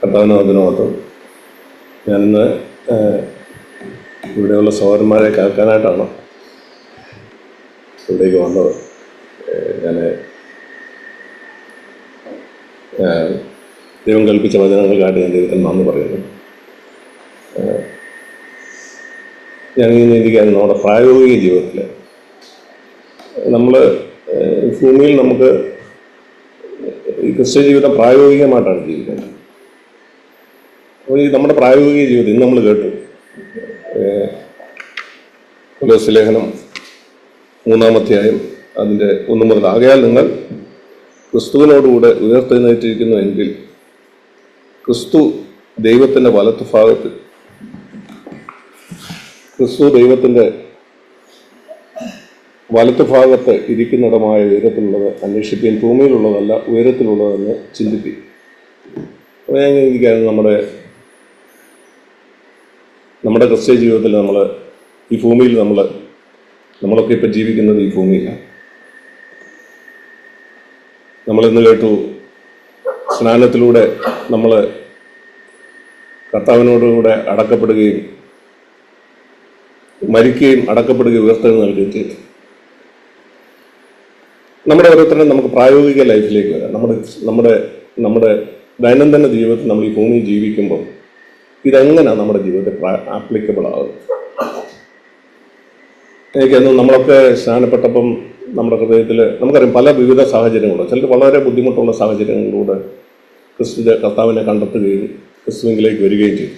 കർത്താവിന് അതിനകത്ത് ഞാനിന്ന് ഇവിടെയുള്ള സഹോദരന്മാരെ കേൾക്കാനായിട്ടാണ് ഇവിടേക്ക് വന്നത്. ഞാൻ ദൈവം കൽപ്പിച്ച വചനങ്ങൾക്കായിട്ട് ഞാൻ ദൈവത്തിന് നന്ദി പറയുന്നു. ഞാൻ ഇങ്ങനെ ഇരിക്കുകയാണ് നമ്മുടെ പ്രായോഗിക ജീവിതത്തിൽ നമ്മൾ ഭൂമിയിൽ നമുക്ക് ക്രിസ്ത്യ ജീവിതം പ്രായോഗികമായിട്ടാണ് ജീവിക്കുന്നത്. നമ്മുടെ പ്രായോഗിക ജീവിതം ഇന്ന് നമ്മൾ കേട്ടു. ലേഖനം മൂന്നാമധ്യായം അതിന്റെ ഒന്നു മുതൽ ആകയാൽ നിങ്ങൾ ക്രിസ്തുവിനോടുകൂടെ ഉയർത്തെഴുന്നേറ്റിരിക്കുന്നു എങ്കിൽ ക്രിസ്തു ദൈവത്തിന്റെ വലത്ത് ഭാഗത്ത് ക്രിസ്തു ദൈവത്തിന്റെ വലത്ത് ഭാഗത്ത് ഇരിക്കുന്നിടമായ ഉയരത്തിലുള്ളത് അന്വേഷിപ്പിൻ. ഭൂമിയിലുള്ളതല്ല ഉയരത്തിലുള്ളതെന്ന് ചിന്തിപ്പി അങ്ങനെ ഇരിക്കുകയാണ് നമ്മുടെ നമ്മുടെ ക്രിസ്ത്യ ജീവിതത്തിൽ നമ്മൾ ഈ ഭൂമിയിൽ നമ്മൾ നമ്മളൊക്കെ ഇപ്പം ജീവിക്കുന്നത് ഈ ഭൂമിയിലാണ്. നമ്മളിന്ന് കേട്ടു സ്നാനത്തിലൂടെ നമ്മൾ കർത്താവിനോടുകൂടെ അടക്കപ്പെടുകയും മരിക്കുകയും അടക്കപ്പെടുകയും ഉയർത്തെഴുന്നേൽക്കുകയും ചെയ്തു. നമ്മുടെ ഓരോരുത്തരും നമുക്ക് പ്രായോഗിക ലൈഫിലേക്ക് വരാം. നമ്മുടെ നമ്മുടെ നമ്മുടെ ദൈനംദിന ജീവിതത്തിൽ നമ്മൾ ഈ ഭൂമിയിൽ ജീവിക്കുമ്പോൾ ഇതെങ്ങനെയാണ് നമ്മുടെ ജീവിതത്തിൽ ആപ്ലിക്കബിൾ ആകുന്നത് എനിക്കൊന്ന് നമ്മളൊക്കെ സ്നാനപ്പെട്ടപ്പം നമ്മുടെ ഹൃദയത്തിൽ നമുക്കറിയാം പല വിവിധ സാഹചര്യങ്ങളുണ്ട്. ചിലർ വളരെ ബുദ്ധിമുട്ടുള്ള സാഹചര്യങ്ങളിലൂടെ ക്രിസ്തു കർത്താവിനെ കണ്ടെത്തുകയും ക്രിസ്തുവിലേക്ക് വരികയും ചെയ്തു.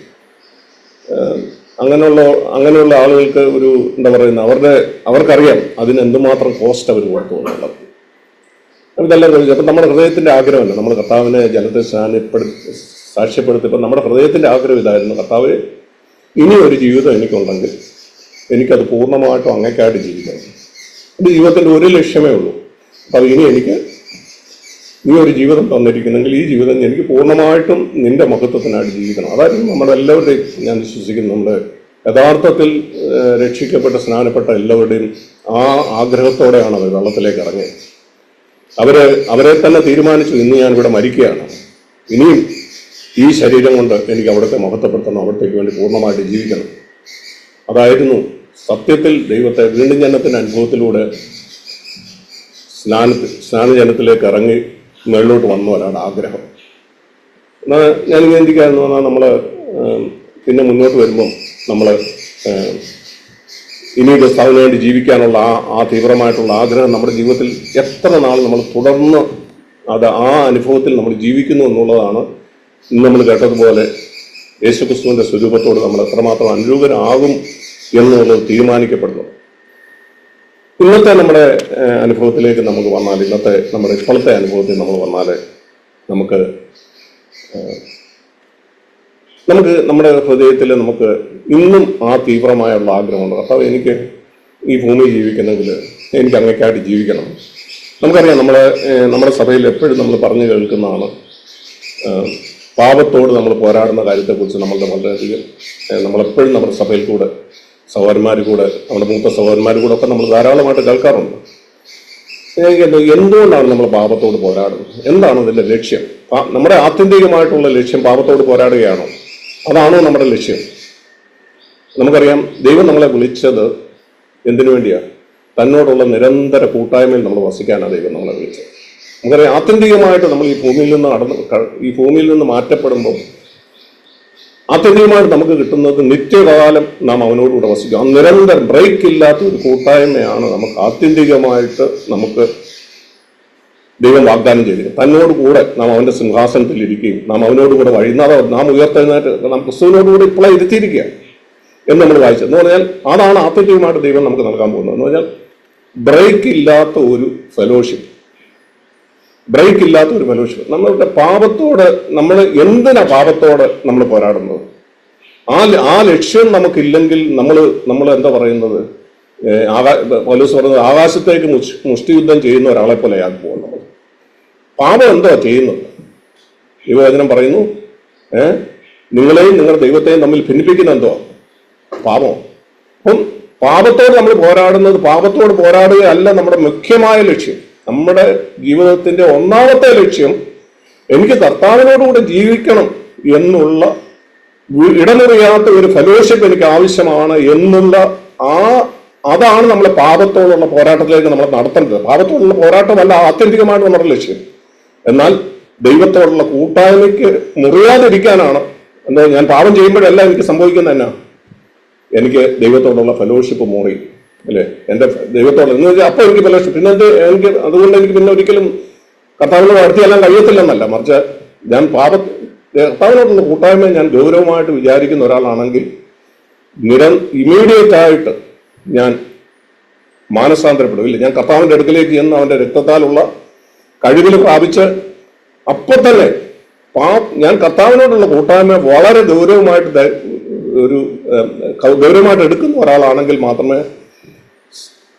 അങ്ങനെയുള്ള അങ്ങനെയുള്ള ആളുകൾക്ക് ഒരു എന്താ പറയുന്ന അവരുടെ അവർക്കറിയാം അതിന് എന്തുമാത്രം കോസ്റ്റ് അവർ കൊടുത്തു എന്നുള്ളത്. ഇതെല്ലാം അപ്പം നമ്മുടെ ഹൃദയത്തിന്റെ ആഗ്രഹമല്ല? നമ്മൾ കർത്താവിനെ ജനത്തെ സ്നാനപ്പെടുത്തി സാക്ഷ്യപ്പെടുത്തിയപ്പോൾ നമ്മുടെ ഹൃദയത്തിന്റെ ആഗ്രഹം ഇതായിരുന്നു. കർത്താവ് ഇനി ഒരു ജീവിതം എനിക്കുണ്ടെങ്കിൽ എനിക്കത് പൂർണമായിട്ടും അങ്ങേക്കായിട്ട് ജീവിക്കണം. എന്റെ ജീവിതത്തിന്റെ ഒരു ലക്ഷ്യമേ ഉള്ളൂ. അപ്പോൾ ഇനി എനിക്ക് ഈ ഒരു ജീവിതം തന്നിരിക്കുന്നെങ്കിൽ ഈ ജീവിതം എനിക്ക് പൂർണമായിട്ടും നിന്റെ മഹത്വത്തിനായിട്ട് ജീവിക്കണം. അതായിരുന്നു നമ്മുടെ എല്ലാവരുടെയും ഞാൻ വിശ്വസിക്കുന്നു നമ്മുടെ യഥാർത്ഥത്തിൽ രക്ഷിക്കപ്പെട്ട സ്നാനപ്പെട്ട എല്ലാവരുടെയും ആ ആഗ്രഹത്തോടെയാണ് അവർ വെള്ളത്തിലേക്ക് ഇറങ്ങിയത്. അവരെ അവരെ തന്നെ തീരുമാനിച്ചു ഇന്ന് ഞാൻ ഇവിടെ മരിക്കുകയാണ്. ഇനിയും ഈ ശരീരം കൊണ്ട് എനിക്ക് അവിടുത്തെ മഹത്വപ്പെടുത്തണം അവിടത്തേക്ക് വേണ്ടി പൂർണമായിട്ട് ജീവിക്കണം. അതായിരുന്നു സത്യത്തിൽ ദൈവത്തെ വീണ്ടും ജനത്തിന്റെ അനുഭവത്തിലൂടെ സ്നാനത്തിൽ സ്നാനജനത്തിലേക്ക് ഇറങ്ങി മേളിലോട്ട് വന്ന ഒരാളുടെ ആഗ്രഹം. എന്നാൽ ഞാൻ ചിന്തിക്കാമെന്ന് പറഞ്ഞാൽ നമ്മൾ പിന്നെ മുന്നോട്ട് വരുമ്പം നമ്മൾ ഇനി ഗസ്താവിന് വേണ്ടി ജീവിക്കാനുള്ള ആ ആ തീവ്രമായിട്ടുള്ള ആഗ്രഹം നമ്മുടെ ജീവിതത്തിൽ എത്ര നാൾ നമ്മൾ തുടർന്ന് അത് ആ അനുഭവത്തിൽ നമ്മൾ ജീവിക്കുന്നു എന്നുള്ളതാണ് ഇന്ന് നമ്മൾ കേട്ടതുപോലെ യേശുക്രിസ്തുവിന്റെ സ്വരൂപത്തോട് നമ്മൾ എത്രമാത്രം അനുരൂപരാകും എന്നുള്ളത് തീരുമാനിക്കപ്പെടുന്നു. ഇന്നത്തെ നമ്മുടെ അനുഭവത്തിലേക്ക് നമുക്ക് വന്നാൽ ഇന്നത്തെ നമ്മുടെ ഇപ്പോഴത്തെ അനുഭവത്തിൽ നമ്മൾ വന്നാൽ നമുക്ക് നമുക്ക് നമ്മുടെ ഹൃദയത്തിൽ നമുക്ക് ഇന്നും ആ തീവ്രമായുള്ള ആഗ്രഹമുണ്ട്. കർത്താവ് എനിക്ക് ഈ ഭൂമി ജീവിക്കണമെങ്കിൽ എനിക്ക് അങ്ങേക്കായിട്ട് ജീവിക്കണം. നമുക്കറിയാം നമ്മളെ നമ്മുടെ സഭയിൽ എപ്പോഴും നമ്മൾ പറഞ്ഞു കേൾക്കുന്നതാണ് പാപത്തോട് നമ്മൾ പോരാടുന്ന കാര്യത്തെക്കുറിച്ച് നമ്മളുടെ വളരെയധികം നമ്മളെപ്പോഴും നമ്മുടെ സഭയിൽ കൂടെ സഹോദരന്മാർ കൂടെ നമ്മുടെ മൂത്ത സഹോദരന്മാർ കൂടെ ഒക്കെ നമ്മൾ ധാരാളമായിട്ട് കേൾക്കാറുണ്ട്. എന്തുകൊണ്ടാണ് നമ്മൾ പാപത്തോട് പോരാടുന്നത്? എന്താണ് അതിന്റെ ലക്ഷ്യം? നമ്മുടെ ആത്യന്തികമായിട്ടുള്ള ലക്ഷ്യം പാപത്തോട് പോരാടുകയാണോ? അതാണോ നമ്മുടെ ലക്ഷ്യം? നമുക്കറിയാം ദൈവം നമ്മളെ വിളിച്ചത് എന്തിനു വേണ്ടിയാണ് തന്നോടുള്ള നിരന്തര കൂട്ടായ്മയിൽ നമ്മൾ വസിക്കാനാണ് ദൈവം വിളിച്ചത് നമുക്കറിയാം ആത്യന്തികമായിട്ട് നമ്മൾ ഈ ഭൂമിയിൽ നിന്ന് നടന്ന് ഈ ഭൂമിയിൽ നിന്ന് മാറ്റപ്പെടുമ്പോൾ ആത്യന്തികമായിട്ട് നമുക്ക് കിട്ടുന്നത് നിത്യകാലം നാം അവനോടുകൂടെ വസിക്കും. ആ നിരന്തരം ബ്രേക്ക് ഇല്ലാത്ത ഒരു കൂട്ടായ്മയാണ് നമുക്ക് ആത്യന്തികമായിട്ട് നമുക്ക് ദൈവം വാഗ്ദാനം ചെയ്തിരിക്കും തന്നോട് കൂടെ നാം അവന്റെ സിംഹാസനത്തിൽ ഇരിക്കുകയും നാം അവനോട് കൂടെ വഴിയുന്നാതെ നാം ഉയർത്തെഴുന്നേറ്റ് നാം ക്രിസ്തുവിനോടുകൂടി ഇപ്പോഴേ ഇരുത്തിയിരിക്കുക എന്ന് നമ്മൾ വായിച്ചു എന്ന് പറഞ്ഞാൽ അതാണ് ആത്യന്തികമായിട്ട് ദൈവം നമുക്ക് നൽകാൻ പോകുന്നത്. എന്ന് പറഞ്ഞാൽ ബ്രേക്ക് ഇല്ലാത്ത ഒരു ഫെലോഷിപ്പ് ബ്രേക്ക് ഇല്ലാത്ത ഒരു മനുഷ്യൻ. നമ്മളുടെ പാപത്തോട് നമ്മൾ എന്തിനാ പാപത്തോട് നമ്മൾ പോരാടുന്നത്? ആ ആ ലക്ഷ്യം നമുക്കില്ലെങ്കിൽ നമ്മൾ നമ്മൾ എന്താ പറയുന്നത്? പോലീസ് പറയുന്നത് ആകാശത്തേക്ക് മുഷ്ടി മുഷ്ടിയുദ്ധം ചെയ്യുന്ന ഒരാളെ പോലെ ആ പോകുന്നത്. പാപം എന്തോ ചെയ്യുന്നത്? ഈ വചനം പറയുന്നു ഏഹ് നിങ്ങളെയും നിങ്ങളുടെ ദൈവത്തെയും തമ്മിൽ ഭിന്നിപ്പിക്കുന്ന എന്തോ പാപം. അപ്പം പാപത്തോട് നമ്മൾ പോരാടുന്നത് പാപത്തോട് പോരാടുകയല്ല നമ്മുടെ മുഖ്യമായ ലക്ഷ്യം. നമ്മുടെ ജീവിതത്തിന്റെ ഒന്നാമത്തെ ലക്ഷ്യം എനിക്ക് കർത്താവിനോടുകൂടെ ജീവിക്കണം എന്നുള്ള ഇടനിറിയാത്ത ഒരു ഫെലോഷിപ്പ് എനിക്ക് ആവശ്യമാണ് എന്നുള്ള ആ അതാണ് നമ്മളെ പാപത്തോടുള്ള പോരാട്ടത്തിലേക്ക് നമ്മൾ നടത്തേണ്ടത്. പാപത്തോടുള്ള പോരാട്ടമല്ല ആത്യന്തികമായിട്ട് നമ്മുടെ ലക്ഷ്യം. എന്നാൽ ദൈവത്തോടുള്ള കൂട്ടായ്മയ്ക്ക് മുറിയാതിരിക്കാനാണ് എന്താ ഞാൻ പാപം ചെയ്യുമ്പോഴല്ല എനിക്ക് സംഭവിക്കുന്നത് എന്നാ എനിക്ക് ദൈവത്തോടുള്ള ഫെലോഷിപ്പ് മുറി അല്ലേ? എന്റെ ദൈവത്തോട് എന്ന് വെച്ചാൽ അപ്പോൾ എനിക്ക് ഫെലോഷിപ്പ് പിന്നെ എനിക്ക് അതുകൊണ്ട് എനിക്ക് പിന്നെ ഒരിക്കലും കർത്താവിനെ വളർത്തിയെല്ലാം കഴിയത്തില്ലെന്നല്ല. മറിച്ച് ഞാൻ പാപ കർത്താവിനോടുള്ള കൂട്ടായ്മ ഞാൻ ഗൗരവമായിട്ട് വിചാരിക്കുന്ന ഒരാളാണെങ്കിൽ നിര ഇമീഡിയറ്റ് ആയിട്ട് ഞാൻ മാനസാന്തരപ്പെടും. ഇല്ല ഞാൻ കർത്താവിന്റെ അടുക്കലേക്ക് ചെന്ന് അവന്റെ രക്തത്താലുള്ള കഴിവിൽ പ്രാപിച്ച് അപ്പോൾ തന്നെ പാ ഞാൻ കർത്താവിനോടുള്ള കൂട്ടായ്മ വളരെ ഗൗരവമായിട്ട് ഒരു ഗൗരവമായിട്ട് എടുക്കുന്ന ഒരാളാണെങ്കിൽ മാത്രമേ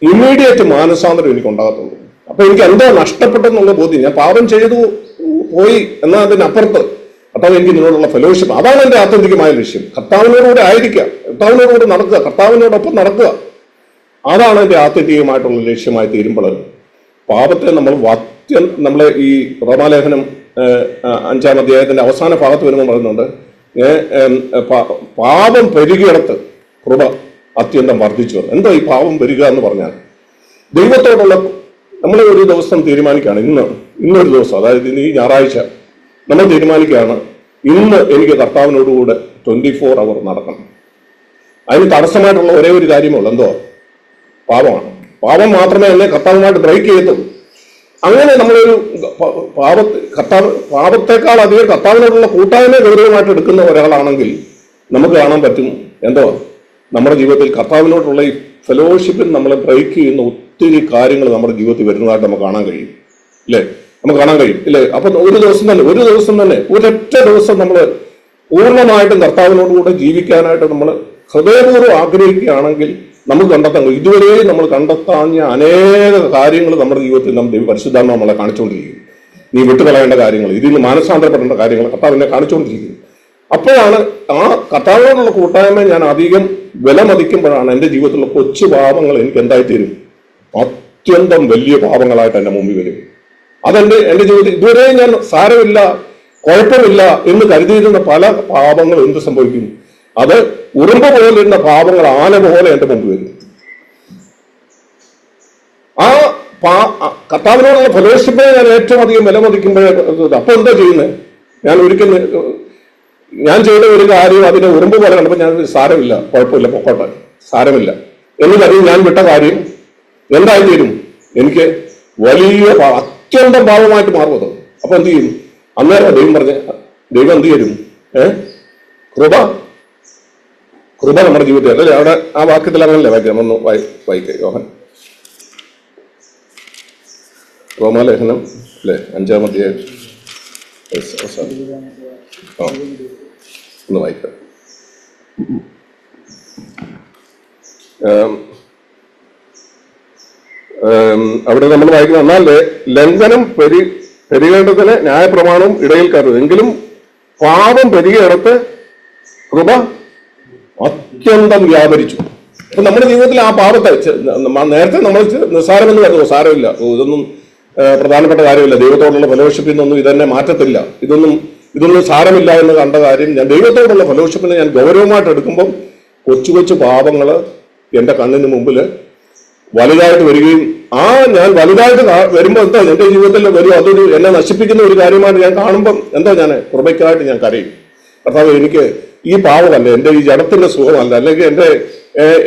ഇമ്മീഡിയറ്റ് മാനസാന്തരം എനിക്ക് ഉണ്ടാകത്തുള്ളൂ. അപ്പൊ എനിക്ക് എന്താ നഷ്ടപ്പെട്ടെന്നുള്ള ബോധ്യം. ഞാൻ പാപം ചെയ്തു പോയി എന്നാൽ അതിനപ്പുറത്ത്. കർത്താവ് എനിക്ക് നിന്നോടുള്ള ഫെലോഷിപ്പ് അതാണ് എന്റെ ആത്യന്തികമായ ലക്ഷ്യം. കർത്താവിനോടുകൂടെ ആയിരിക്കുക. കർത്താവിനോടുകൂടെ നടക്കുക. കർത്താവിനോടൊപ്പം നടക്കുക. അതാണ് എന്റെ ആത്യന്തികമായിട്ടുള്ള ലക്ഷ്യമായി തീരുമ്പോൾ പാപത്തെ നമ്മൾ വാത്യം നമ്മളെ ഈ റോമാലേഖനം അഞ്ചാം അധ്യായത്തിന്റെ അവസാന ഭാഗത്ത് വരുമ്പോൾ പറയുന്നുണ്ട് പാപം പെരുകിയിടത്ത് കൃപ അത്യന്തം വർദ്ധിച്ചു. എന്തോ ഈ പാവം വരിക എന്ന് പറഞ്ഞാൽ ദൈവത്തോടുള്ള നമ്മൾ ഒരു ദിവസം തീരുമാനിക്കുകയാണ്. ഇന്ന് ഇന്നൊരു ദിവസം അതായത് ഇനി ഞായറാഴ്ച നമ്മൾ തീരുമാനിക്കുകയാണ് ഇന്ന് എനിക്ക് കർത്താവിനോടുകൂടെ ട്വന്റി ഫോർ അവർ നടക്കണം. അതിന് തടസ്സമായിട്ടുള്ള ഒരേ ഒരു കാര്യമുള്ളൂ എന്തോ? പാപമാണ്. പാപം മാത്രമേ എന്നെ കർത്താവുമായിട്ട് ബ്രേക്ക് ചെയ്യത്തുള്ളൂ. അങ്ങനെ നമ്മളൊരു പാപ കർത്താവ് പാപത്തെക്കാൾ അധികം കർത്താവിനോടുള്ള കൂട്ടായ്മ ഗൗരവമായിട്ട് എടുക്കുന്ന ഒരാളാണെങ്കിൽ നമുക്ക് കാണാൻ പറ്റും. എന്തോ? നമ്മുടെ ജീവിതത്തിൽ കർത്താവിനോടുള്ള ഈ ഫെലോഷിപ്പിൽ നമ്മൾ ബ്രേക്ക് ചെയ്യുന്ന ഒത്തിരി കാര്യങ്ങൾ നമ്മുടെ ജീവിതത്തിൽ വരുന്നതായിട്ട് നമുക്ക് കാണാൻ കഴിയും. അല്ലേ നമുക്ക് കാണാൻ കഴിയും. അല്ലേ അപ്പൊ ഒരു ദിവസം തന്നെ ഒരു ദിവസം തന്നെ ഒരൊറ്റ ദിവസം നമ്മൾ പൂർണമായിട്ടും കർത്താവിനോടുകൂടെ ജീവിക്കാനായിട്ട് നമ്മൾ ഹൃദയപൂർവം ആഗ്രഹിക്കുകയാണെങ്കിൽ നമുക്ക് കണ്ടെത്താൻ ഇതുവരെ നമ്മൾ കണ്ടെത്താഞ്ഞ അനേക കാര്യങ്ങൾ നമ്മുടെ ജീവിതത്തിൽ നമ്മൾ ദൈവ നമ്മളെ കാണിച്ചുകൊണ്ടിരിക്കും നീ വിട്ടുകളയേണ്ട കാര്യങ്ങൾ ഇതിൽ നിന്ന് മാനസാന്തരപ്പെടേണ്ട കാര്യങ്ങൾ കർത്താവിനെ കാണിച്ചുകൊണ്ടിരിക്കുന്നു. അപ്പോഴാണ് ആ കർത്താവിനോടുള്ള കൂട്ടായ്മ ഞാൻ അധികം വിലമതിക്കുമ്പോഴാണ് എന്റെ ജീവിതത്തിലുള്ള കൊച്ചു പാപങ്ങൾ എനിക്ക് എന്തായി തീരും അത്യന്തം വലിയ പാപങ്ങളായിട്ട് എന്റെ മുമ്പിൽ വരും. അതെന്റെ എന്റെ ജീവിതത്തിൽ ഇതുവരെ ഞാൻ സാരമില്ല കുഴപ്പമില്ല എന്ന് കരുതിയിരുന്ന പല പാപങ്ങളും എന്ത് സംഭവിക്കും? അത് ഉറുമ്പ് പോലിരുന്ന പാപങ്ങൾ ആന പോലെ എന്റെ മുമ്പിൽ വരും. ആ പാ കർത്താവിനോടുള്ള ഫെലോഷിപ്പിനെ ഞാൻ ഏറ്റവും അധികം വിലമതിക്കുമ്പോഴേ അപ്പൊ എന്താ ചെയ്യുന്നത്? ഞാൻ ഒരിക്കൽ ഞാൻ ചെയ്ത ഒരു കാര്യം അതിന്റെ ഉറുമ്പ് പോലെ കണ്ടപ്പോൾ ഞാൻ സാരമില്ല കുഴപ്പമില്ല പൊക്കോട്ടെ. സാരമില്ല. എന്ന് കരുതി ഞാൻ വിട്ട കാര്യം എന്തായി തീരും എനിക്ക് വലിയ അത്യന്തം ഭാവമായിട്ട് മാറുന്നത്. അപ്പൊ എന്ത് ചെയ്യും? അന്നേരം ദൈവം പറഞ്ഞ ദൈവം എന്ത് ചെയ്യും? ഏ? കൃപ? കൃപ നമ്മുടെ ജീവിതത്തിൽ. അല്ലേ? അവിടെ ആ വാക്യത്തിൽ അങ്ങനല്ലേ വായിക്കാം ഒന്ന് വായി വായിക്കുക യോഹൻ. റോമാലേഖനം അല്ലേ? അഞ്ചാം Yes, അവസാനം. ആ ഒന്ന് വായിക്കാം അവിടെ നമ്മൾ വായിക്കുന്നത് എന്നാൽ ലംഘനം പെരി പെരുകേണ്ടതിന് ന്യായപ്രമാണവും ഇടയിൽ കരുത് എങ്കിലും പാപം പെരുകിയിടത്ത് കൃപ അത്യന്തം വ്യാപരിച്ചു. അപ്പൊ നമ്മുടെ ജീവിതത്തിൽ ആ പാപത്തെ നേരത്തെ നമ്മൾ നിസ്സാരമെന്ന് കരുതുമോ സാരമില്ല. ഇതൊന്നും പ്രധാനപ്പെട്ട കാര്യമില്ല. ദൈവത്തോടുള്ള ഫെലോഷിപ്പിൽ നിന്നൊന്നും ഇതെന്നെ മാറ്റത്തില്ല. ഇതൊന്നും ഇതൊന്നും സാരമില്ല എന്ന് കണ്ട കാര്യം ഞാൻ ദൈവത്തോടുള്ള ഫെലോഷിപ്പിനെ ഞാൻ ഗൗരവമായിട്ട് എടുക്കുമ്പോൾ കൊച്ചു കൊച്ചു പാപങ്ങൾ എന്റെ കണ്ണിന് മുമ്പിൽ വലുതായിട്ട് വരികയും ആ ഞാൻ വലുതായിട്ട് വരുമ്പോൾ എന്താ എന്റെ ജീവിതത്തിൽ വരും? അതൊരു എന്നെ നശിപ്പിക്കുന്ന ഒരു കാര്യമായിട്ട് ഞാൻ കാണുമ്പം എന്താ ഞാൻ കൃപയ്ക്കായിട്ട് ഞാൻ കരയും. കർത്താവ് എനിക്ക് ഈ പാവമല്ല? എന്റെ ഈ ജഡത്തിന്റെ സുഖമല്ല. അല്ലെങ്കിൽ എന്റെ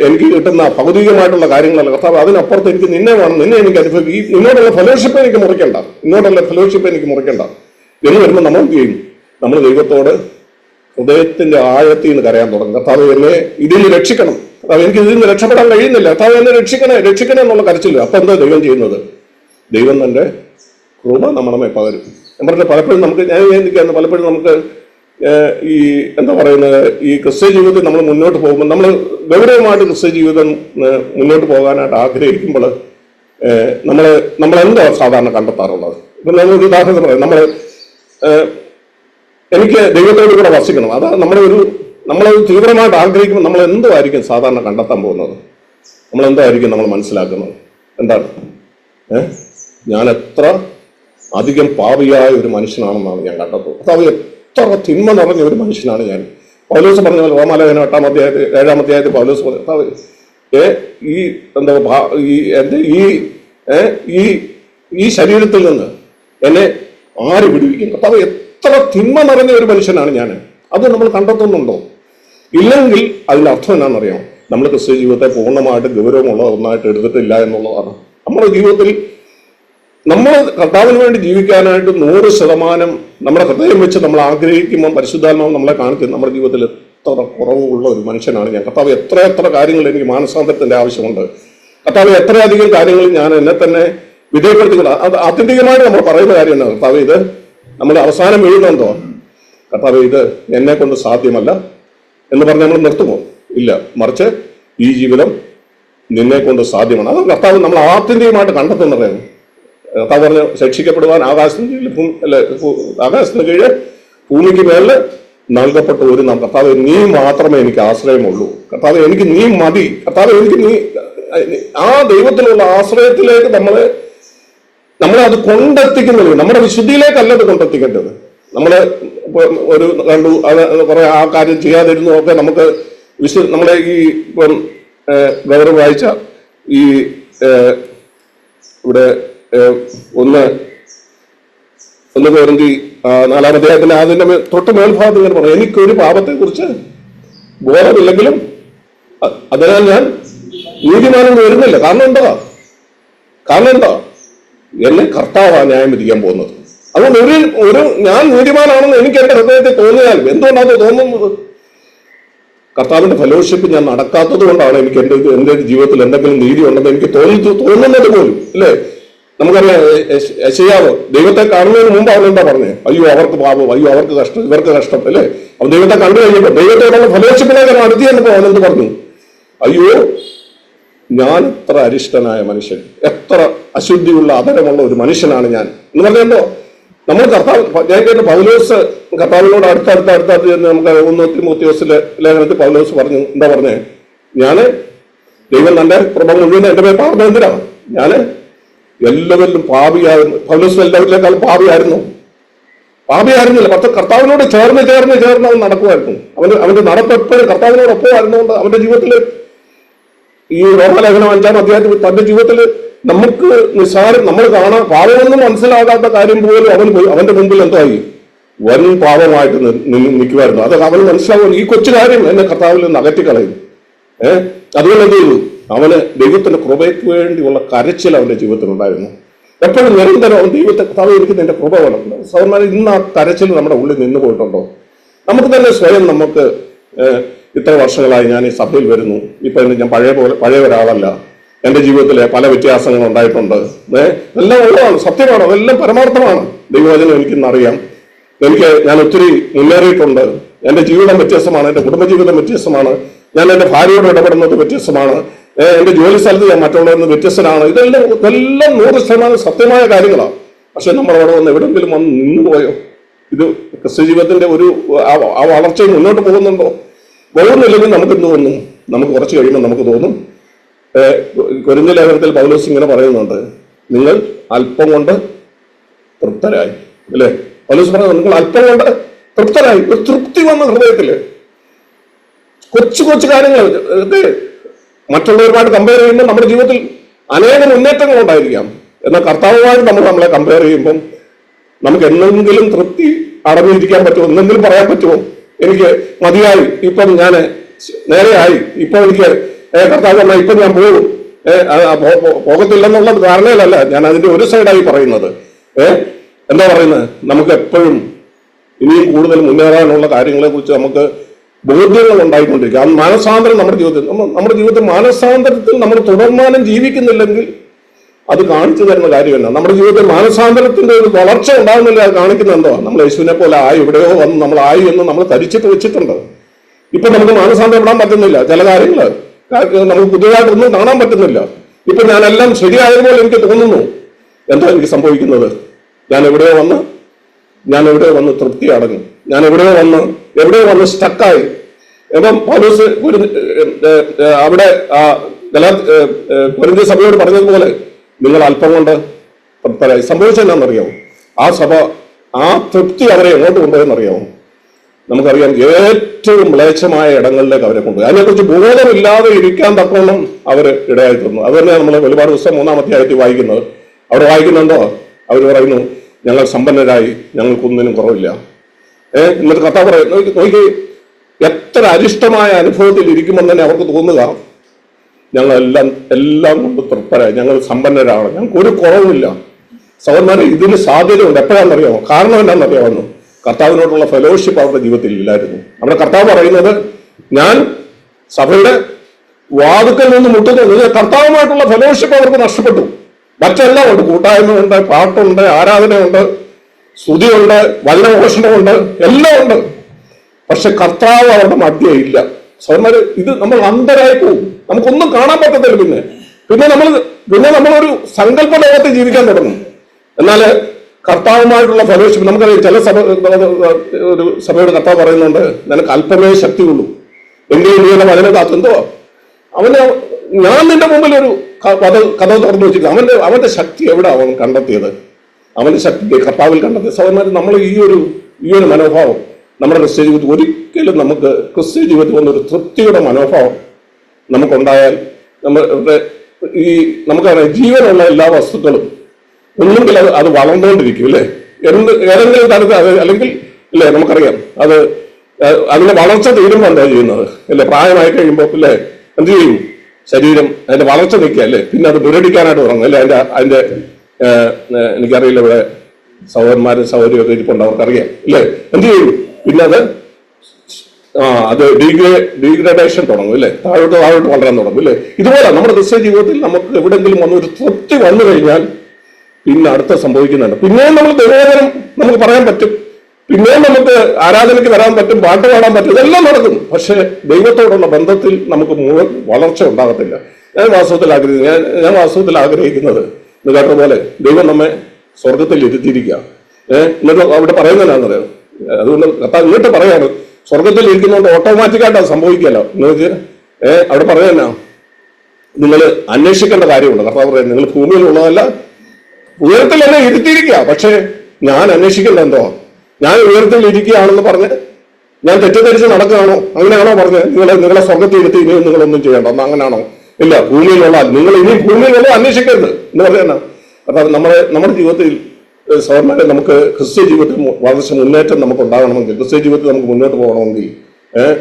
എനിക്ക് കിട്ടുന്ന ഭൗതികമായിട്ടുള്ള കാര്യങ്ങളല്ല. കർത്താവ് അതിനപ്പുറത്ത് എനിക്ക് നിന്നെ വേണം. നിന്നെ എനിക്ക് അനുഭവിക്കും ഈ നിന്നോടുള്ള ഫെലോഷിപ്പ് എനിക്ക് മുറിക്കണ്ട. നിന്നോടുള്ള ഫെലോഷിപ്പ് എനിക്ക് മുറിക്കണ്ട. എന്ന് വരുമ്പോൾ നമ്മൾ ചെയ്യും? നമ്മൾ ദൈവത്തോട് ഹൃദയത്തിന്റെ ആഴത്തിൽ നിന്ന് കരയാൻ തുടങ്ങും. കർത്താവ് എന്നെ ഇതിൽ നിന്ന് രക്ഷിക്കണം. കർത്താവ് എനിക്ക് ഇതിൽ നിന്ന് രക്ഷപ്പെടാൻ കഴിയുന്നില്ല. കർത്താവ് എന്നെ രക്ഷിക്കണേ രക്ഷിക്കണേ എന്നുള്ള കരച്ചില്ല അപ്പൊ എന്താ ദൈവം ചെയ്യുന്നത്? ദൈവം തന്റെ കൃപ നമ്മളെ പകരും. ഞാൻ പറഞ്ഞ പലപ്പോഴും നമുക്ക് ഞാൻ ചിന്തിക്കുകയാണ് പലപ്പോഴും നമുക്ക് ഈ എന്താ പറയുന്നത്? ഈ ക്രിസ്ത്യ ജീവിതത്തിൽ നമ്മൾ മുന്നോട്ട് പോകുമ്പോൾ നമ്മൾ ഗൗരവമായിട്ട് ക്രിസ്ത്യ ജീവിതം മുന്നോട്ട് പോകാനായിട്ട് ആഗ്രഹിക്കുമ്പോൾ നമ്മൾ എന്താ സാധാരണ കണ്ടെത്താറുള്ളത്? ഇപ്പം നമ്മൾ ഉദാഹരണം പറയാം. നമ്മൾ എനിക്ക് ദൈവത്തോട് കൂടെ വസിക്കണം. അതാ നമ്മുടെ ഒരു നമ്മൾ തീവ്രമായിട്ട് ആഗ്രഹിക്കുമ്പോൾ നമ്മൾ എന്തോ ആയിരിക്കും സാധാരണ കണ്ടെത്താൻ പോകുന്നത്? നമ്മൾ എന്തായിരിക്കും നമ്മൾ മനസ്സിലാക്കുന്നത്? എന്താണ്? ഞാൻ എത്ര അധികം പാവിയായ ഒരു മനുഷ്യനാണെന്നാണ് ഞാൻ കണ്ടെത്തുന്നത്. കർത്താവ് എത്ര തിന്മ നിറഞ്ഞ ഒരു മനുഷ്യനാണ് ഞാൻ. പൗലോസ് പറഞ്ഞ പോലെ റോമാലേഖനം എട്ടാം അധ്യായത്തിൽ ഏഴാം അധ്യായത്തിൽ പൗലോസ് പറഞ്ഞു "കർത്താവേ, ഏ ഈ എന്താ ഈ എന്റെ ഈ ഈ ഈ ശരീരത്തിൽ നിന്ന് എന്നെ ആര് വിടുവിക്കും? കർത്താവ് എത്ര തിന്മ നിറഞ്ഞ ഒരു മനുഷ്യനാണ് ഞാൻ. അത് നമ്മൾ കണ്ടെത്തുന്നുണ്ടോ? ഇല്ലെങ്കിൽ അതിന്റെ അർത്ഥം എന്നാണെന്നറിയാം നമ്മൾ ക്രിസ്ത്യ ജീവിതത്തെ പൂർണമായിട്ട് ഗൗരവമുള്ള ഒന്നായിട്ട് എടുത്തിട്ടില്ല എന്നുള്ളതാണ്. നമ്മുടെ ജീവിതത്തിൽ നമ്മൾ കർത്താവിന് വേണ്ടി ജീവിക്കാനായിട്ട് നൂറ് ശതമാനം നമ്മുടെ ഹൃദയം വെച്ച് നമ്മൾ ആഗ്രഹിക്കുമ്പോൾ പരിശുദ്ധാത്മാവ് നമ്മളെ കാണിക്കും നമ്മുടെ ജീവിതത്തിൽ എത്ര കുറവുള്ള ഒരു മനുഷ്യനാണ് ഞാൻ. കർത്താവ് എത്ര എത്ര കാര്യങ്ങൾ എനിക്ക് മാനസാന്തരത്തിന്റെ ആവശ്യമുണ്ട്. കർത്താവ് എത്രയധികം കാര്യങ്ങൾ ഞാൻ എന്നെ തന്നെ വിധേയപ്പെടുത്തിക്കൊണ്ട് അത് ആത്യന്തികമായിട്ട് നമ്മൾ പറയുന്ന കാര്യമാണ് കർത്താവ് ഇത് നമ്മൾ അവസാനം എഴുതുന്നുണ്ടോ? കർത്താവ് ഇത് എന്നെ കൊണ്ട് സാധ്യമല്ല എന്ന് പറഞ്ഞ് നമ്മൾ നിർത്തുമോ? ഇല്ല. മറിച്ച് ഈ ജീവിതം നിന്നെ കൊണ്ട് സാധ്യമാണ്. അത് കർത്താവ് നമ്മൾ ആത്യന്തികമായിട്ട് കണ്ടെത്തുന്നത് കർത്താവ് പറഞ്ഞ് ശിക്ഷിക്കപ്പെടുവാൻ ആകാശത്തിന് കീഴിൽ അല്ല, ആകാശത്തിന് കീഴിൽ ഭൂമിക്ക് മേളിൽ നൽകപ്പെട്ട ഒരു നാം. കർത്താവ് നീ മാത്രമേ എനിക്ക് ആശ്രയമുള്ളൂ. കർത്താവ് എനിക്ക് നീ മതി. കർത്താവ് എനിക്ക് നീ ആ ദൈവത്തിലുള്ള ആശ്രയത്തിലേക്ക് നമ്മളെ നമ്മളെ അത് കൊണ്ടെത്തിക്കുന്നത് നമ്മുടെ വിശുദ്ധിയിലേക്കല്ല അത് കൊണ്ടെത്തിക്കേണ്ടത്. നമ്മൾ ഒരു കണ്ടു അത് കുറെ ആ കാര്യം ചെയ്യാതിരുന്നു ഒക്കെ നമുക്ക് വിശു നമ്മളെ ഈ ഇപ്പം വേറെ വായിച്ച ഈ ഇവിടെ ഒന്ന് ഒന്ന് കോരന്തി നാലാം അദ്ദേഹത്തിന്റെ മേ- തൊട്ട് മേൽഭാഗത്ത് ഇങ്ങനെ പറഞ്ഞു എനിക്കൊരു പാപത്തെ കുറിച്ച് ബോധമില്ലെങ്കിലും അതിനാൽ ഞാൻ നീതിമാനം വരുന്നില്ല. കാരണം എന്താ? കാരണം എന്താ? എന്നെ കർത്താവാ ന്യായം വിധിക്കാൻ പോകുന്നത്. അതുകൊണ്ട് ഒരു ഒരു ഞാൻ നീതിമാനാണെന്ന് എനിക്ക് എന്റെ ഹൃദയത്തെ തോന്നിയാൽ എന്തുകൊണ്ടാണ് തോന്നുന്നത്? കർത്താവിന്റെ ഫെലോഷിപ്പ് ഞാൻ നടക്കാത്തത് കൊണ്ടാണ് എനിക്ക് എന്റെ എന്റെ ജീവിതത്തിൽ എന്തെങ്കിലും നീതി ഉണ്ടെന്ന് എനിക്ക് തോന്നി തോന്നുന്നത് പോലും അല്ലേ? നമുക്കറിയാം യശയാവ് ദൈവത്തെ കാണുന്നതിന് മുമ്പ് അവൻ എന്താ പറഞ്ഞത് അയ്യോ അവർക്ക് പാപം അയ്യോ അവർക്ക് കഷ്ടം ഇവർക്ക് കഷ്ടം അല്ലേ? അവൻ ദൈവത്തെ കണ്ടു കഴിഞ്ഞപ്പോൾ ദൈവത്തോടുള്ള അടുത്ത് ചെന്നപ്പോൾ അവൻ എന്ത് പറഞ്ഞു? അയ്യോ ഞാൻ എത്ര അരിഷ്ടനായ മനുഷ്യൻ. എത്ര അശുദ്ധിയുള്ള അതരമുള്ള ഒരു മനുഷ്യനാണ് ഞാൻ. എന്ന് പറഞ്ഞല്ലോ നമ്മൾ കർത്താവ് ഞാൻ കേട്ട പൗലോസ് കർത്താവിനോട് അടുത്തടുത്ത് അടുത്തടുത്ത് ചെന്ന് നമുക്ക് ഒന്ന് ദിവസത്തിലെ ലേഖനത്തിൽ പൗലോസ് പറഞ്ഞു എന്താ പറഞ്ഞേ? ഞാൻ ദൈവം തന്റെ പ്രഭ മുഴുവൻ എന്റെ പേര് എന്തിനാ ഞാൻ എല്ലാവരിലും പാപിയായിരുന്നു. പൗലോസ് എല്ലാവരിലേക്കാളും പാപിയായിരുന്നു. പാപിയായിരുന്നില്ല. പക്ഷെ കർത്താവിനോട് ചേർന്ന് ചേർന്ന് ചേർന്ന് അവൻ നടക്കുമായിരുന്നു. അവന് അവന്റെ നടപ്പെപ്പോഴും കർത്താവിനോടൊപ്പം ആയിരുന്നുകൊണ്ട് അവന്റെ ജീവിതത്തിൽ ഈ റോമലേഖനം അഞ്ചാം അധ്യായത്തിൽ തന്റെ ജീവിതത്തിൽ നമുക്ക് നിസ്സാരം നമ്മൾ കാണാൻ പാവമൊന്നും മനസ്സിലാകാത്ത കാര്യം പോലും അവൻ അവന്റെ മുമ്പിൽ എന്തായി വൻ പാവമായിട്ട് നിൽക്കുമായിരുന്നു. അത് അവന് മനസ്സിലാവും ഈ കൊച്ചു കാര്യം എന്നെ കർത്താവിൽ നിന്ന് അകറ്റിക്കളയും. ഏഹ് അതുകൊണ്ട് എന്ത് ചെയ്തു അവന് ദൈവത്തിന്റെ കൃപയ്ക്ക് വേണ്ടിയുള്ള കരച്ചിൽ അവന്റെ ജീവിതത്തിലുണ്ടായിരുന്നു എപ്പോഴും നിരന്തരം അവൻ ദൈവത്തെ കർത്താവ് എനിക്ക് കൃപ വേണം. സൗന്ദര്യം ഇന്ന് ആ കരച്ചിൽ നമ്മുടെ ഉള്ളിൽ നിന്ന് പോയിട്ടുണ്ടോ? നമുക്ക് തന്നെ സ്വയം നമുക്ക് ഇത്ര വർഷങ്ങളായി ഞാൻ ഈ സഭയിൽ വരുന്നു. ഇപ്പൊ ഞാൻ പഴയ പോലെ പഴയ ഒരാളല്ല. എന്റെ ജീവിതത്തിലെ പല വ്യത്യാസങ്ങൾ ഉണ്ടായിട്ടുണ്ട്. എല്ലാം ഉള്ളതാണ് സത്യമാണ് അതെല്ലാം പരമാർത്ഥമാണ്. ദൈവവചനം എനിക്കിന്നറിയാം എനിക്ക് ഞാൻ ഒത്തിരി മുന്നേറിയിട്ടുണ്ട്. എന്റെ ജീവിതം വ്യത്യസ്തമാണ് എന്റെ കുടുംബജീവിതം വ്യത്യസ്തമാണ്. ഞാൻ എന്റെ ഭാര്യയോട് ഇടപെടുന്നത് വ്യത്യസ്തമാണ്. എന്റെ ജോലി സ്ഥലത്ത് ഞാൻ മറ്റുള്ളവരിൽ നിന്ന് വ്യത്യസ്തനാണ്. ഇതെല്ലാം ഇതെല്ലാം നൂറ് ശതമാനം സത്യമായ കാര്യങ്ങളാണ് പക്ഷെ നമ്മൾ അവിടെ വന്ന് എവിടെയെങ്കിലും വന്ന് നിന്നുപോയോ ഇത് ക്രിസ്ത്യജീവിതത്തിന്റെ ഒരു ആ- വളർച്ച മുന്നോട്ട് പോകുന്നുണ്ടോ? പോകുന്നില്ലെങ്കിൽ നമുക്ക് എന്ത് തോന്നും? നമുക്ക് കുറച്ച് കഴിയുമ്പോൾ നമുക്ക് തോന്നും. കൊരിഞ്ഞ ലേഖനത്തിൽ പൗലോസ് ഇങ്ങനെ പറയുന്നുണ്ട്. നിങ്ങൾ അല്പം കൊണ്ട് തൃപ്തരായി. അല്ലേ? പൗലോസ് പറയുന്നത് നിങ്ങൾ അല്പം കൊണ്ട് തൃപ്തരായി. ഒരു തൃപ്തി വന്ന ഹൃദയത്തിൽ. കൊച്ചു കൊച്ചു കാര്യങ്ങൾ മറ്റുള്ളവരുമായിട്ട് കമ്പയർ ചെയ്യുമ്പോൾ നമ്മുടെ ജീവിതത്തിൽ അനേക മുന്നേറ്റങ്ങൾ ഉണ്ടായിരിക്കാം. എന്നാൽ കർത്താവുമായിട്ട് നമ്മൾ നമ്മളെ കമ്പയർ ചെയ്യുമ്പം നമുക്ക് എന്തെങ്കിലും തൃപ്തി അടങ്ങിയിരിക്കാൻ പറ്റുമോ? എന്തെങ്കിലും പറയാൻ പറ്റുമോ? എനിക്ക് മതിയായി. ഇപ്പം ഞാൻ നേരെയായി ഇപ്പൊ എനിക്ക് കർത്താവ് പറഞ്ഞാൽ ഇപ്പം ഞാൻ പോകും. പോകത്തില്ലെന്നുള്ള ധാരണയിലല്ല ഞാൻ അതിന്റെ ഒരു സൈഡായി പറയുന്നത്. ഏ എന്താ പറയുന്നത്? നമുക്ക് എപ്പോഴും ഇനിയും കൂടുതൽ മുന്നേറാനുള്ള കാര്യങ്ങളെ കുറിച്ച് നമുക്ക് ബോധ്യങ്ങൾ ഉണ്ടായിക്കൊണ്ടിരിക്കുക ആ മാനസാന്തരം നമ്മുടെ ജീവിതത്തിൽ നമ്മുടെ ജീവിതത്തിൽ മാനസാന്തരത്തിൽ നമ്മൾ തുടർമാനം ജീവിക്കുന്നില്ലെങ്കിൽ അത് കാണിച്ചു തരുന്ന കാര്യമല്ല നമ്മുടെ ജീവിതത്തിൽ മാനസാന്തരത്തിന്റെ ഒരു വളർച്ച ഉണ്ടാകുന്നില്ല അത് കാണിക്കുന്ന എന്തോ നമ്മൾ യേശുവിനെ പോലെ ആയി എവിടെയോ വന്ന് നമ്മൾ ആയി എന്ന് നമ്മൾ തരിച്ചിട്ട് വെച്ചിട്ടുണ്ട്. ഇപ്പൊ നമുക്ക് മാനസാന്തരപ്പെടാൻ പറ്റുന്നില്ല. ചില കാര്യങ്ങൾ നമുക്ക് പുതിയതായിട്ടൊന്നും കാണാൻ പറ്റുന്നില്ല. ഇപ്പൊ ഞാനെല്ലാം ശരിയായതുപോലെ എനിക്ക് തോന്നുന്നു. എന്താ എനിക്ക് സംഭവിക്കുന്നത്? ഞാൻ എവിടെയോ വന്ന് ഞാൻ എവിടെയോ വന്ന് തൃപ്തി അടങ്ങും. ഞാൻ എവിടെ വന്ന് എവിടെ വന്ന് സ്റ്റക്കായി അപ്പം പൗലോസ് അവിടെ ആ സഭയോട് പറഞ്ഞതുപോലെ നിങ്ങൾ അല്പം കൊണ്ട് തൃപ്തരായി സംഭവിച്ചതെന്നാണെന്നറിയാമോ ആ സഭ ആ തൃപ്തി അവരെ എങ്ങോട്ട് കൊണ്ടുപോയെന്നറിയാമോ? നമുക്കറിയാം ഏറ്റവും മ്ലേച്ഛമായ ഇടങ്ങളിലേക്ക് അവരെ കൊണ്ടുപോയി. അതിനെക്കുറിച്ച് ബോധമില്ലാതെ ഇരിക്കാൻ തക്കവണ്ണം അവർ ഇടയായി തന്നു അത് തന്നെ നമ്മൾ ഒരുപാട് ദിവസം മൂന്നാമത്തെ ആയിട്ട് വായിക്കുന്നത്. അവിടെ വായിക്കുന്നുണ്ടോ? അവർ പറയുന്നു ഞങ്ങൾ സമ്പന്നരായി ഞങ്ങൾക്കൊന്നിനും കുറവില്ല. ഏഹ് എന്നിട്ട് കഥ പറയും നോക്കി എത്ര അരിഷ്ടമായ അനുഭവത്തിൽ ഇരിക്കുമെന്ന് തന്നെ അവർക്ക് തോന്നുക. ഞങ്ങളെല്ലാം എല്ലാം കൊണ്ട് തൃപ്തരായി. ഞങ്ങൾ സമ്പന്നരാണ്. ഞങ്ങൾക്ക് ഒരു കുറവുമില്ല. സഹോദരന്മാരെ ഇതിന് സാധ്യതയുണ്ട്. എപ്പോഴാണെന്നറിയാമോ കാരണം എന്താണെന്നറിയാമെന്ന് കർത്താവിനോടുള്ള ഫെലോഷിപ്പ് അവരുടെ ജീവിതത്തിൽ ഇല്ലായിരുന്നു. അവിടെ കർത്താവ് പറയുന്നത് ഞാൻ സഭയുടെ വാതുക്കൽ നിന്ന് മുട്ടുന്നു. കർത്താവുമായിട്ടുള്ള ഫെലോഷിപ്പ് അവർക്ക് നഷ്ടപ്പെട്ടു. മറ്റെല്ലാം ഉണ്ട്. കൂട്ടായ്മയുണ്ട് പാട്ടുണ്ട് ആരാധനയുണ്ട്. സ്തുതിയുണ്ട് വചനഘോഷണമുണ്ട് എല്ലാം ഉണ്ട്. പക്ഷെ കർത്താവ് അവരുടെ മധ്യേ ഇല്ല ഇത് നമ്മൾ അന്ധരായി പോകും. നമുക്കൊന്നും കാണാൻ പറ്റത്തില്ല പിന്നെ. പിന്നെ നമ്മൾ പിന്നെ നമ്മളൊരു സങ്കല്പ ലോകത്ത് ജീവിക്കാൻ തുടങ്ങും. എന്നാൽ കർത്താവുമായിട്ടുള്ള ഫലോഷിപ്പ് നമുക്കറിയാം ചില സഭ ഒരു സഭയുടെ കർത്താവ് പറയുന്നുണ്ട് നിനക്ക് അല്പമേ ശക്തിയുള്ളൂ. എന്റെ ഇന്ത്യയുടെ വചന കാത്തെന്തോ അവന് ഞാൻ നിന്റെ മുമ്പിൽ ഒരു കഥ കഥ തുറന്നു വെച്ചിട്ടില്ല. അവന്റെ അവന്റെ ശക്തി എവിടെ അവൻ കണ്ടെത്തിയത്? അവന്റെ ശക്തി കർത്താവിൽ കണ്ടെത്തിയ സഹോദരന്മാർ നമ്മൾ ഈ ഒരു ഈ ഒരു മനോഭാവം നമ്മുടെ ക്രിസ്ത്യ ജീവിതത്തിൽ ഒരിക്കലും നമുക്ക് ക്രിസ്ത്യ ജീവിതത്തിൽ വന്നൊരു തൃപ്തിയുടെ മനോഭാവം നമുക്കുണ്ടായാൽ നമ്മുടെ ഈ നമുക്കറിയാം ജീവനുള്ള എല്ലാ വസ്തുക്കളും ഒന്നുകിൽ അത് അത് വളർന്നുകൊണ്ടിരിക്കും അല്ലേ? എന്ത് ഏതെങ്കിലും തരത്തിൽ അത് അല്ലെങ്കിൽ അല്ലേ? നമുക്കറിയാം അത് അതിന്റെ വളർച്ച തീരുമ്പോൾ എന്താ ചെയ്യുന്നത് അല്ലേ? പ്രായമായി കഴിയുമ്പോൾ അല്ലേ? എന്ത് ചെയ്യും? ശരീരം അതിന്റെ വളർച്ച നിൽക്കുക അല്ലേ? പിന്നെ അത് മുരടിക്കാനായിട്ട് തുടങ്ങും അല്ലേ? അതിന്റെ അതിന്റെ എനിക്കറിയില്ല ഇവിടെ സഹോദരന്മാരും സഹോദരിയൊക്കെ ഇരിപ്പുണ്ട് അവർക്കറിയാം. അല്ലേ എന്ത് ചെയ്യും? പിന്നെ അത് ആ അത് ഡീഗ്രേ ഡീഗ്രഡേഷൻ തുടങ്ങും അല്ലേ താഴോട്ട് താഴോട്ട് വളരാൻ തുടങ്ങും അല്ലേ ഇതുപോലെ നമ്മുടെ ക്രിസ്ത്യ ജീവിതത്തിൽ നമുക്ക് എവിടെങ്കിലും വന്ന ഒരു തൃപ്തി വന്നു കഴിഞ്ഞാൽ പിന്നെ അടുത്ത സംഭവിക്കുന്നുണ്ട് പിന്നെയും നമ്മൾ ദൈവോദരം നമുക്ക് പറയാൻ പറ്റും. പിന്നെയും നമുക്ക് ആരാധനയ്ക്ക് വരാൻ പറ്റും പാട്ട് പാടാൻ പറ്റും ഇതെല്ലാം നടക്കും. പക്ഷേ ദൈവത്തോടുള്ള ബന്ധത്തിൽ നമുക്ക് മുഴുവൻ വളർച്ച ഉണ്ടാകത്തില്ല. ഞാൻ വാസ്തവത്തിൽ ആഗ്രഹിക്കുന്നത് ഞാൻ ഞാൻ വാസ്തവത്തിൽ ആഗ്രഹിക്കുന്നത് ഇത് കേട്ട പോലെ ദൈവം നമ്മെ സ്വർഗത്തിൽ ഇരുത്തിയിരിക്കുക ഏഹ് എന്നിട്ട് അവിടെ പറയുന്നതിനാണെന്നറിയാം അതുകൊണ്ട് കർത്താവ് ഇങ്ങോട്ട് പറയാണ് സ്വർഗത്തിൽ ഇരിക്കുന്നതുകൊണ്ട് ഓട്ടോമാറ്റിക്കായിട്ട് അത് സംഭവിക്കല്ലോ എന്ന് വെച്ചാൽ ഏഹ് അവിടെ പറയുന്ന നിങ്ങൾ അന്വേഷിക്കേണ്ട കാര്യമുണ്ട്. കർത്താവ് പറയുന്നത് നിങ്ങൾ ഭൂമിയിലുള്ളതല്ല ഉയരത്തിൽ എന്നെ ഇരുത്തിയിരിക്കുക. പക്ഷേ ഞാൻ അന്വേഷിക്കേണ്ട എന്തോ? ഞാൻ ഉയരത്തിൽ ഇരിക്കുകയാണെന്ന് പറഞ്ഞ് ഞാൻ തെറ്റിദ്ധരിച്ച് നടക്കുകയാണോ? അങ്ങനെയാണോ പറഞ്ഞത് നിങ്ങളെ നിങ്ങളെ സ്വർഗത്തിൽ ഇരുത്തി ഇനിയും നിങ്ങളൊന്നും ചെയ്യണ്ട. എന്നാ അങ്ങനെയാണോ? ഇല്ല ഭൂമിയിലുള്ള നിങ്ങൾ ഇനി ഭൂമിയിലുള്ള അന്വേഷിക്കരുത്. എന്ന് പറഞ്ഞാൽ അപ്പൊ നമ്മുടെ നമ്മുടെ ജീവിതത്തിൽ ഏഹ്, നമുക്ക് ക്രിസ്ത്യ ജീവിതത്തിൽ വളർച്ച മുന്നേറ്റം നമുക്ക് ഉണ്ടാകണമെങ്കിൽ ക്രിസ്ത്യ ജീവിതത്തിൽ നമുക്ക് മുന്നോട്ട് പോകണമെങ്കിൽ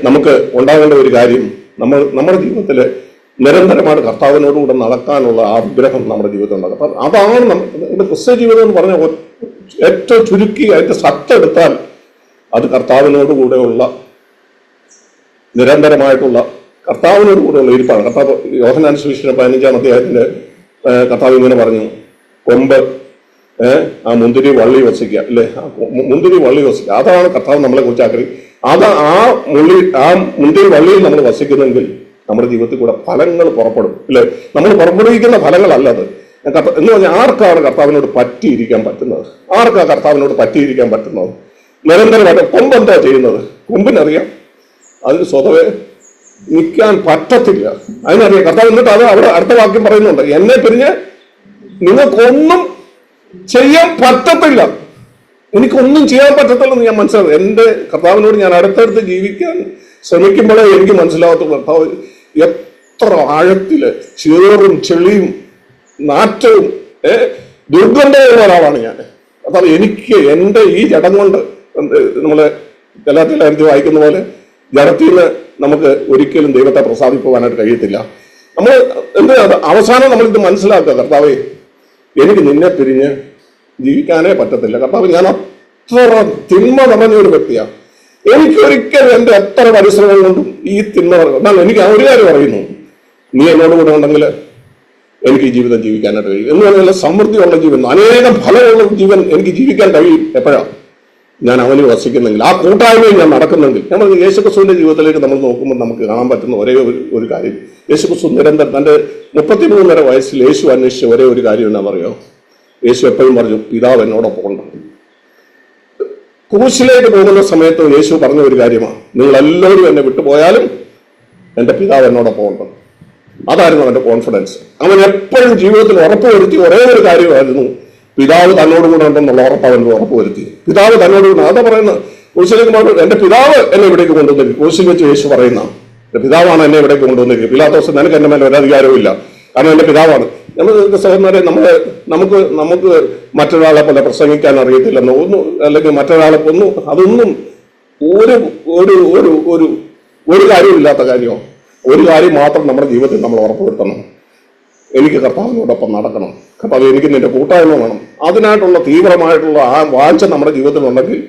നമുക്ക് ഉണ്ടാകേണ്ട ഒരു കാര്യം നമ്മൾ നമ്മുടെ ജീവിതത്തിൽ നിരന്തരമായിട്ട് കർത്താവിനോടുകൂടെ നടക്കാനുള്ള ആഗ്രഹം നമ്മുടെ ജീവിതത്തിൽ ഉണ്ടാകും. അപ്പം അതാണ് നമ്മുടെ ക്രിസ്ത്യ ജീവിതം എന്ന് പറഞ്ഞ ഏറ്റവും ചുരുക്കി അതിന്റെ സത്ത എടുത്താൽ അത് കർത്താവിനോടുകൂടെയുള്ള നിരന്തരമായിട്ടുള്ള കർത്താവിനോട് കൂടെയുള്ള ഇരിപ്പാണ്. കർത്താവ് യോഹനാൻ സുവിശേഷം പതിനഞ്ചാം അധ്യായത്തിന്റെ കർത്താവ് ഇങ്ങനെ പറഞ്ഞു. കൊമ്പ് ഏഹ്, ആ മുന്തിരി വള്ളി വസിക്കുക. അല്ലേ മുന്തിരി വള്ളി വസിക്കുക. അതാണ് കർത്താവ് നമ്മളെ കുറിച്ച് ആഗ്രഹി അത് ആ മുള്ളി ആ മുന്തിരി വള്ളിയിൽ നമ്മൾ വസിക്കുന്നെങ്കിൽ നമ്മുടെ ജീവിതത്തിൽ കൂടെ ഫലങ്ങൾ പുറപ്പെടും. അല്ലേ നമ്മൾ പുറപ്പെടുവിക്കുന്ന ഫലങ്ങളല്ല അത്. എന്ന് പറഞ്ഞാൽ ആർക്കാണ് കർത്താവിനോട് പറ്റിയിരിക്കാൻ പറ്റുന്നത്? ആർക്കാണ് കർത്താവിനോട് പറ്റിയിരിക്കാൻ പറ്റുന്നത്? നിരന്തരമായിട്ട് കൊമ്പ് എന്താ ചെയ്യുന്നത്? കൊമ്പിനറിയാം. അതിന് സ്വതവേ നിൽക്കാൻ പറ്റത്തില്ല. അതിനറിയാം. കർത്താവ് എന്നിട്ട് അത് അവിടെ അടുത്ത വാക്യം പറയുന്നുണ്ട്. എന്നെ പിരിഞ്ഞ് നിങ്ങൾക്കൊന്നും ചെയ്യാൻ പറ്റത്തില്ല. എനിക്കൊന്നും ചെയ്യാൻ പറ്റത്തില്ലെന്ന് ഞാൻ മനസ്സിലാക്കും എന്റെ കർത്താവിനോട് ഞാൻ അടുത്തടുത്ത് ജീവിക്കാൻ ശ്രമിക്കുമ്പോഴേ എനിക്ക് മനസ്സിലാകത്തുള്ളൂ. കർത്താവ് എത്ര ആഴത്തിൽ ചേറും ചെളിയും നാറ്റവും ദുർഗന്ധമുള്ള ഒരാളാണ് ഞാൻ. കർത്താവ് എനിക്ക് എന്റെ ഈ ജടം കൊണ്ട് ഗലാത്തിലായിരുന്നു വായിക്കുന്ന പോലെ ജഡത്തിൽ നിന്ന് നമുക്ക് ഒരിക്കലും ദൈവത്തെ പ്രസാദിക്കുവാനായിട്ട് കഴിയത്തില്ല. നമ്മൾ എന്ത് അവസാനം നമ്മൾ ഇത് മനസ്സിലാക്കുക കർത്താവേ എനിക്ക് നിന്നെ പിരിഞ്ഞ് ജീവിക്കാനേ പറ്റത്തില്ല. കർത്താവ് ഞാൻ അത്ര തിന്മ നിറഞ്ഞ ഒരു വ്യക്തിയാണ് എനിക്കൊരിക്കലും എന്റെ എത്ര പരിശ്രമം കൊണ്ടും ഈ തിന്മ എന്നാൽ എനിക്ക് ആ ഒരു കാര്യം പറയുന്നു നീ എന്നോട് കൂടെ ഉണ്ടെങ്കിൽ എനിക്ക് ജീവിതം ജീവിക്കാനായിട്ട് കഴിയും. എന്ന് പറഞ്ഞാൽ സമൃദ്ധിയുള്ള ജീവൻ അനേകം ഫലമുള്ള ജീവൻ എനിക്ക് ജീവിക്കാൻ കഴിയും എപ്പോഴാണ് ഞാൻ അവന് വസിക്കുന്നെങ്കിൽ ആ കൂട്ടായ്മയിൽ ഞാൻ നടക്കുന്നെങ്കിൽ നമ്മൾ യേശുക്രിസ്തുവിന്റെ ജീവിതത്തിലേക്ക് നമ്മൾ നോക്കുമ്പോൾ നമുക്ക് കാണാൻ പറ്റുന്ന ഒരേ ഒരു ഒരു കാര്യം. യേശുക്രിസ്തു നിരന്തരം തന്റെ മുപ്പത്തിമൂന്നര വയസ്സിൽ യേശു അന്വേഷിച്ച ഒരേ ഒരു കാര്യം എന്നാ പറയോ യേശു എപ്പോഴും പറഞ്ഞു പിതാവ് എന്നോടൊപ്പം ഉണ്ട് ക്രൂശിലേക്ക് പോകുന്ന സമയത്ത് യേശു പറഞ്ഞ ഒരു കാര്യമാണ്. നിങ്ങളെല്ലാവരും എന്നെ വിട്ടുപോയാലും എന്റെ പിതാവ് എന്നോടൊപ്പം ഉണ്ട്? അതായിരുന്നു അവന്റെ കോൺഫിഡൻസ് അവൻ എപ്പോഴും ജീവിതത്തിൽ ഉറപ്പ് ഒരേ ഒരു കാര്യമായിരുന്നു പിതാവ് തന്നോട് കൂടെ ഉണ്ടെന്നുള്ള ഉറപ്പ് അവൻ ഉറപ്പ് വരുത്തി. പിതാവ് തന്നോട് കൂടെ അതാ പറയുന്നത് ക്രൂശിലേക്ക് എന്റെ പിതാവ് എന്നെ ഇവിടേക്ക് കൊണ്ടുവന്നിരിക്കും ക്രൂശിൽ വെച്ച് യേശു പറയുന്ന. എന്റെ പിതാവാണ് എന്നെ ഇവിടേക്ക് കൊണ്ടുവന്നിരിക്കുന്നത് പിലാത്തോസ് നിനക്ക് എന്റെ മേലെ ഒരധികാരവും ഇല്ല. കാരണം എന്റെ പിതാവാണ്. നമ്മൾ സഹോദരന്മാരെ നമ്മൾ നമുക്ക് നമുക്ക് മറ്റൊരാളെ പോലെ പ്രസംഗിക്കാൻ അറിയത്തില്ലെന്നോ ഒന്നും അല്ലെങ്കിൽ മറ്റൊരാളെ ഒന്നും അതൊന്നും ഒരു ഒരു ഒരു ഒരു ഒരു കാര്യമില്ലാത്ത കാര്യമാണ്. ഒരു കാര്യം മാത്രം നമ്മുടെ ജീവിതത്തിൽ നമ്മൾ ഉറപ്പുവരുത്തണം. എനിക്ക് കർത്താവിനോടൊപ്പം നടക്കണം. കർത്താവ് എനിക്ക് നിന്റെ കൂട്ടായ്മ വേണം. അതിനായിട്ടുള്ള തീവ്രമായിട്ടുള്ള ആ വാഴ്ച നമ്മുടെ ജീവിതത്തിൽ ഉണ്ടെങ്കിൽ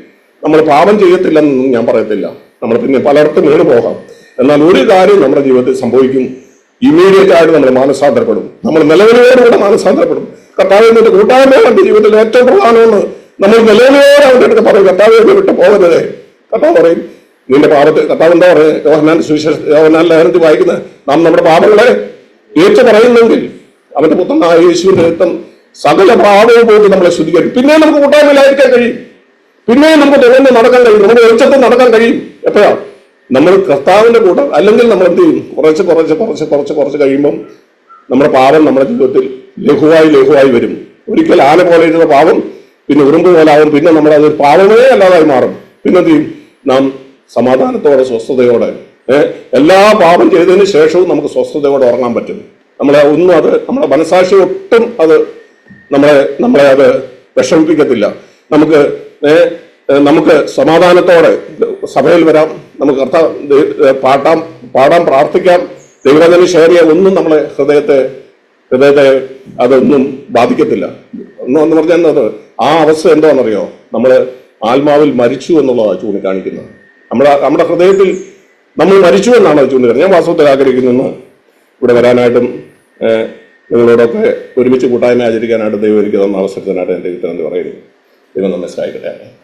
നമ്മൾ പാപം ചെയ്യത്തില്ലെന്നൊന്നും ഞാൻ പറയത്തില്ല. നമ്മൾ പിന്നെ പലയിടത്തും വീണ് പോകാം. എന്നാൽ ഒരു കാര്യം നമ്മുടെ ജീവിതത്തിൽ സംഭവിക്കും. ഇമ്മീഡിയറ്റ് ആയിട്ട് നമ്മൾ മാനസാന്തരപ്പെടും. നമ്മൾ നിലവിലോടുകൂടെ മാനസാന്തരപ്പെടും. കർത്താവ് നിന്റെ കൂട്ടായ്മ എന്റെ ജീവിതത്തിൽ ഏറ്റവും പ്രധാനമെന്ന് നമ്മൾ നിലവിലോടെ അവന്റെ അടുത്ത് പറയും കർത്താവ് എന്നെ വിട്ട് പോകരുതേ. കർത്താവ് പറയും നിന്റെ പാപത്തെ കർത്താവ് എന്താ പറയുക? യോഹനാൻ സുവിശേഷ യോഹനാൻ ലഹനത്തിൽ വായിക്കുന്നത് നാം നമ്മുടെ പാപങ്ങളെ ഏറ്റു പറയുന്നെങ്കിൽ അവന്റെ പുത്രനായ യേശുവിന്റെ രക്തം സകല പാപവും പോയി നമ്മളെ ശുദ്ധീകരിക്കും. പിന്നെ നമുക്ക് കൂട്ടായ്മയിലായിരിക്കാൻ കഴിയും. പിന്നെ നമുക്ക് തുടർന്ന് നടക്കാൻ കഴിയും. നമ്മുടെ വെളിച്ചത്തിൽ നടക്കാൻ കഴിയും. എപ്പോഴാ? നമ്മൾ കർത്താവിന്റെ കൂടെ അല്ലെങ്കിൽ നമ്മൾ എന്ത് ചെയ്യും? കുറച്ച് കുറച്ച് കുറച്ച് കുറച്ച് കുറച്ച് കഴിയുമ്പം നമ്മുടെ പാപം നമ്മുടെ ജീവിതത്തിൽ ലഘുവായി ലഘുവായി വരും. ഒരിക്കൽ ആന പോലെ ഇരുന്ന പാപം പിന്നെ ഉറുമ്പ് പോലെ ആവും പിന്നെ നമ്മൾ അത് പാപമേ അല്ലാതായി മാറും. പിന്നെ എന്ത് ചെയ്യും? നാം സമാധാനത്തോടെ സ്വസ്ഥതയോടെ എല്ലാ പാപം ചെയ്തതിന് ശേഷവും നമുക്ക് സ്വസ്ഥതയോടെ ഉറങ്ങാൻ പറ്റും. നമ്മളെ ഒന്നും അത് നമ്മുടെ മനസാക്ഷി ഒട്ടും അത് നമ്മളെ നമ്മളെ അത് വിഷമിപ്പിക്കത്തില്ല. നമുക്ക് നമുക്ക് സമാധാനത്തോടെ സഭയിൽ വരാം നമുക്ക് കർത്താവ് പാട്ടാം പാടാം പ്രാർത്ഥിക്കാം. ദൈവത്തിന് ഷെയർ ചെയ്യാം ഒന്നും നമ്മളെ ഹൃദയത്തെ ഹൃദയത്തെ അതൊന്നും ബാധിക്കത്തില്ല. ഒന്നും എന്ന് പറഞ്ഞാൽ എന്നത് ആ അവസ്ഥ എന്താണെന്നറിയോ? നമ്മൾ ആത്മാവിൽ മരിച്ചു എന്നുള്ളതാണ് ചൂണ്ടിക്കാണിക്കുന്നത്. നമ്മുടെ നമ്മുടെ ഹൃദയത്തിൽ നമ്മൾ മരിച്ചു എന്നാണ് അത് ചൂണ്ടിക്കാണിക്കുന്നത് ഞാൻ വാസ്തവത്തിൽ ആഗ്രഹിക്കുന്നു ഇവിടെ വരാനായിട്ടും നിങ്ങളോടൊക്കെ ഒരുമിച്ച് കൂട്ടായ്മ ആചരിക്കാനായിട്ട് ദൈവം എനിക്ക് തന്ന അവസരത്തിനായിട്ട് എന്റെ നന്ദി പറയുന്നു. ദൈവം നമ്മെ സഹായിക്കട്ടെ.